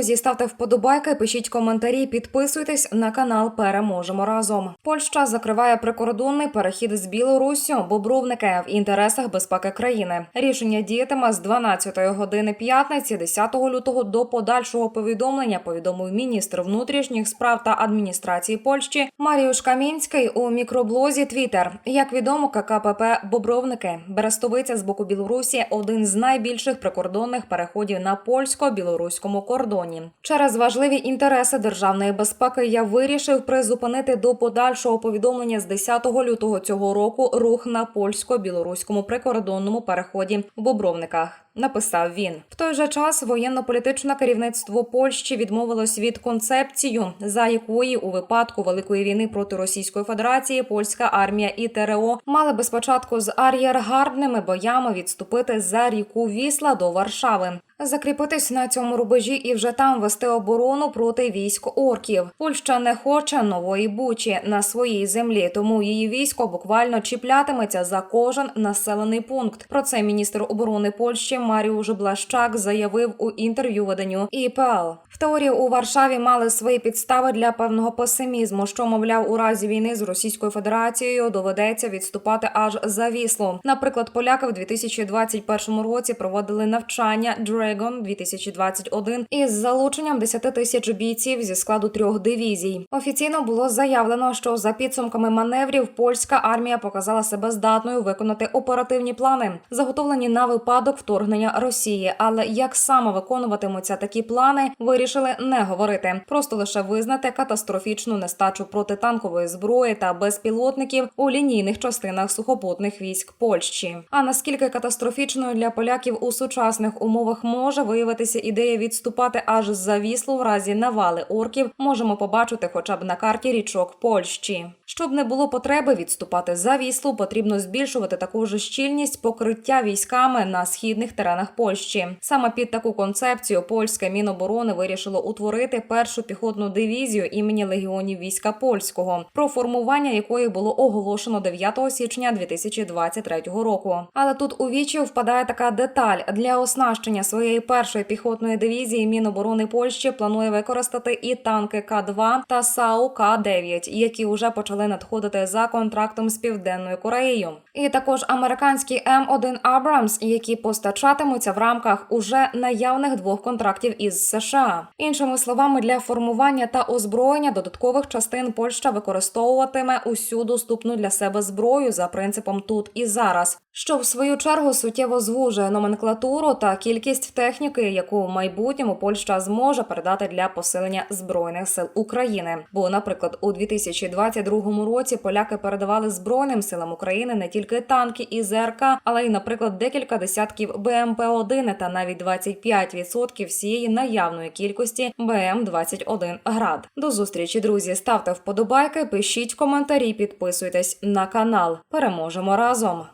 друзі, ставте вподобайки, пишіть коментарі, підписуйтесь на канал. Переможемо разом. Польща закриває прикордонний перехід з Білоруссю, Бобровники в інтересах безпеки країни. Рішення діятиме з 12 години п'ятниці, 10 лютого до подальшого повідомлення. Повідомив міністр внутрішніх справ та адміністрації Польщі Маріуш Камінський у мікроблозі Твіттер. Як відомо, ККПП Бобровники Берестовиця з боку Білорусі один з найбільших прикордонних переходів на польсько-білоруському кордоні. Через важливі інтереси державної безпеки я вирішив призупинити до подальшого повідомлення з 10 лютого цього року рух на польсько-білоруському прикордонному переході в Бобровниках. Написав він в той же час. Воєнно-політичне керівництво Польщі відмовилось від концепцію, за якої у випадку великої війни проти Російської Федерації польська армія і ТРО мали би спочатку з ар'єргардними боями відступити за ріку Вісла до Варшави. Закріпитись на цьому рубежі і вже там вести оборону проти військ орків. Польща не хоче нової бучі на своїй землі, тому її військо буквально чіплятиметься за кожен населений пункт. Про це міністр оборони Польщі Маріуш Блащак заявив у інтерв'ю виданню ІПЛ. В теорії у Варшаві мали свої підстави для певного песимізму, що мовляв, у разі війни з Російською Федерацією доведеться відступати аж за вісло. Наприклад, поляки в 2021 році проводили навчання Dragon 2021 із залученням 10 тисяч бійців зі складу трьох дивізій. Офіційно було заявлено, що за підсумками маневрів польська армія показала себе здатною виконати оперативні плани, заготовлені на випадок вторгнення Росії. Але як саме виконуватимуться такі плани, вирішили не говорити, просто лише визнати катастрофічну нестачу протитанкової зброї та безпілотників у лінійних частинах сухопутних військ Польщі. А наскільки катастрофічною для поляків у сучасних умовах може виявитися ідея відступати аж за віслу в разі навали орків, можемо побачити хоча б на карті річок Польщі. Щоб не було потреби відступати за віслу, потрібно збільшувати таку ж щільність покриття військами на східних теренах Польщі. Саме під таку концепцію польське міноборони вирішило утворити першу піхотну дивізію імені легіонів війська польського, про формування якої було оголошено 9 січня 2023 року. Але тут у вічі впадає така деталь для оснащення своєї першої піхотної дивізії. Міноборони Польщі планує використати і танки К-2 та САУ К-9, які вже почали надходити за контрактом з південною Кореєю, і також американські М1 Абрамс, які постачатимуться в рамках уже наявних двох контрактів із США. Іншими словами, для формування та озброєння додаткових частин Польща використовуватиме усю доступну для себе зброю за принципом тут і зараз, що в свою чергу суттєво звужує номенклатуру та кількість техніки, яку в майбутньому Польща зможе передати для посилення збройних сил України. Бо, наприклад, у 2022 році поляки передавали збройним силам України не тільки танки і ЗРК, але й, наприклад, декілька десятків БМП-1 та навіть 25% всієї наявної кількості БМ-21 град. До зустрічі, друзі. Ставте вподобайки, пишіть коментарі, підписуйтесь на канал. Переможемо разом.